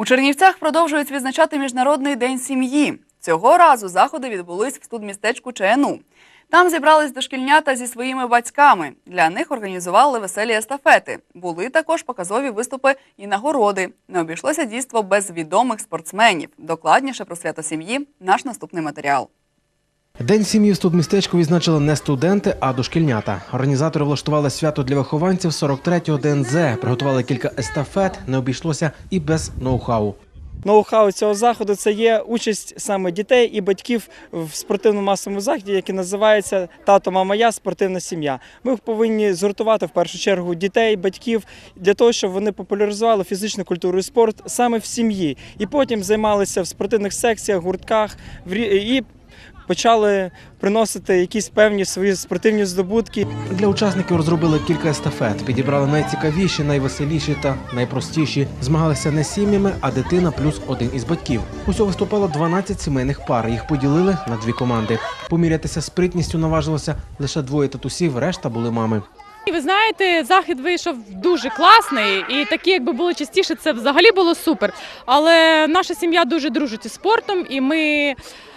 У Чернівцях продовжують відзначати Міжнародний день сім'ї. Цього разу заходи відбулись в студмістечку ЧНУ. Там зібрались дошкільнята зі своїми батьками. Для них організували веселі естафети. Були також показові виступи і нагороди. Не обійшлося дійство без відомих спортсменів. Докладніше про свято сім'ї наш наступний матеріал. День сім'ї в студмістечку відзначили не студенти, а дошкільнята. Організатори влаштували свято для вихованців 43-го ДНЗ, приготували кілька естафет, не обійшлося і без ноу-хау. Ноу-хау цього заходу це є участь саме дітей і батьків в спортивному масовому заході, який називається Тато, мама, я спортивна сім'я. Ми повинні згуртувати в першу чергу дітей, батьків для того, щоб вони популяризували фізичну культуру і спорт саме в сім'ї, і потім займалися в спортивних секціях, гуртках і почали приносити якісь певні свої спортивні здобутки. Для учасників розробили кілька естафет, підібрали найцікавіші, найвеселіші та найпростіші. Змагалися не сім'ями, а дитина плюс один із батьків. Усього виступало 12 сімейних пар. Їх поділили на дві команди. Помірятися спритністю наважилося лише двоє татусів, решта були мами. І ви знаєте, захід вийшов дуже класний, і такі, якби було частіше, це взагалі було супер. Але наша сім'я дуже дружить із спортом, і ми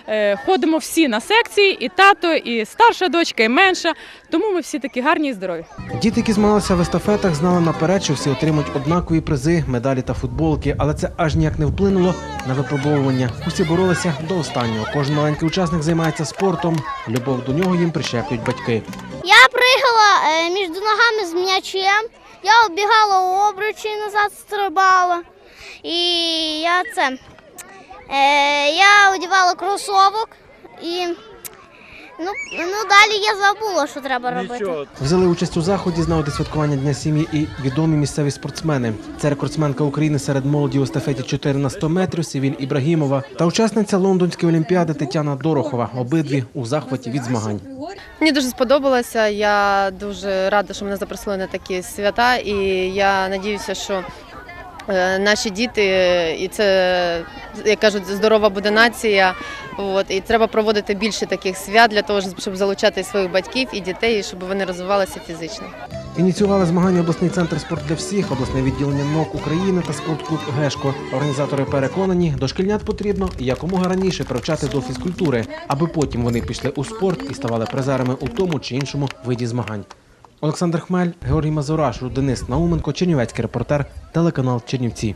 е, ходимо всі на секції, і тато, і старша дочка, і менша. Тому ми всі такі гарні і здорові. Діти, які змагалися в естафетах, знали наперед, що всі отримують однакові призи, медалі та футболки, але це аж ніяк не вплинуло на випробовування. Усі боролися до останнього. Кожен маленький учасник займається спортом. Любов до нього їм прищеплюють батьки. Я пригала е, між ногами з м'ячем, я оббігала обручі назад стрибала. І я це. Е, я одягала кросовок і ну, ну далі я забула, що треба робити. Взяли участь у заході з нагоди святкування Дня сім'ї і відомі місцеві спортсмени. Це рекордсменка України серед молоді у естафеті 4 на 100 метрів Сівіль Ібрагімова та учасниця Лондонської олімпіади Тетяна Дорохова. Обидві у захваті від змагань. Мені дуже сподобалося. Я дуже рада, що мене запросили на такі свята, і я надіюся, що наші діти, і це як кажуть, здорова буде нація. От і треба проводити більше таких свят для того, щоб залучати своїх батьків і дітей, і щоб вони розвивалися фізично. Ініціювали змагання обласний центр спорт для всіх, обласне відділення НОК України та спортклуб Гешко. Організатори переконані, дошкільнят потрібно якомога раніше привчати до фізкультури, аби потім вони пішли у спорт і ставали призерами у тому чи іншому виді змагань. Олександр Хмель, Георгій Мазураш, Денис Науменко, Чернівецький репортер, телеканал Чернівці.